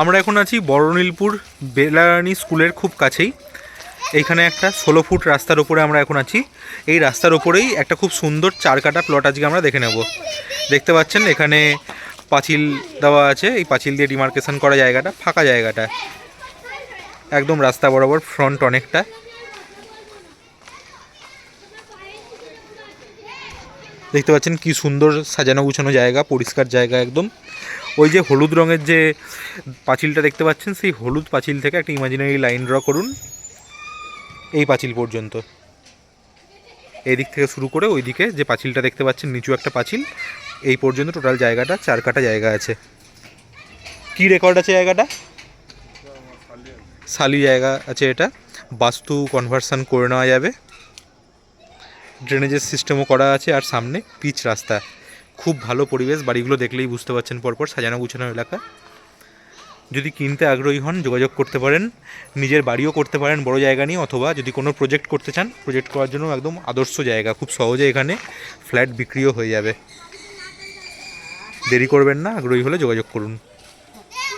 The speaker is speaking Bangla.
আমরা এখন আছি বড়নীলপুর বেলারানী স্কুলের খুব কাছেই। এইখানে একটা ষোলো ফুট রাস্তার ওপরে আমরা এখন আছি। এই রাস্তার ওপরেই একটা খুব সুন্দর চার কাটা প্লট আজকে আমরা দেখে নেব। দেখতে পাচ্ছেন এখানে পাঁচিল দেওয়া আছে। এই পাঁচিল দিয়ে ডিমার্কেশন করা জায়গাটা, ফাঁকা জায়গাটা। একদম রাস্তা বরাবর ফ্রন্ট অনেকটা। দেখতে পাচ্ছেন কি সুন্দর সাজানো গুছানো জায়গা, পরিষ্কার জায়গা একদম। ওই যে হলুদ রঙের যে পাঁচিলটা দেখতে পাচ্ছেন, সেই হলুদ পাঁচিল থেকে একটা ইমাজিনারি লাইন ড্র করুন। এই পাঁচিল পর্যন্ত। এই দিক থেকে শুরু করে ওই দিকে যে পাঁচিলটা দেখতে পাচ্ছেন, নিচু একটা পাঁচিল, এই পর্যন্ত টোটাল জায়গাটা, চার কাটা জায়গা আছে। কি রেকর্ড আছে জায়গাটা? সালি জায়গা আছে এটা। বাস্তু কনভার্সন করে নেওয়া যাবে। ড্রেনেজের সিস্টেমও করা আছে আর সামনে পিচ রাস্তা। খুব ভালো পরিবেশ, বাড়িগুলো দেখলেই বুঝতে পারছেন পরপর, সাজানো গুছানো এলাকা। যদি কিনতে আগ্রহী হন, যোগাযোগ করতে পারেন, নিজের বাড়িও করতে পারেন বড় জায়গা নিয়ে, অথবা যদি কোনো প্রজেক্ট করতে চান প্রজেক্ট করার জন্য একদম আদর্শ জায়গা, খুব সহজে এখানে ফ্ল্যাট বিক্রিও হয়ে যাবে। দেরি করবেন না, আগ্রহী হলে যোগাযোগ করুন।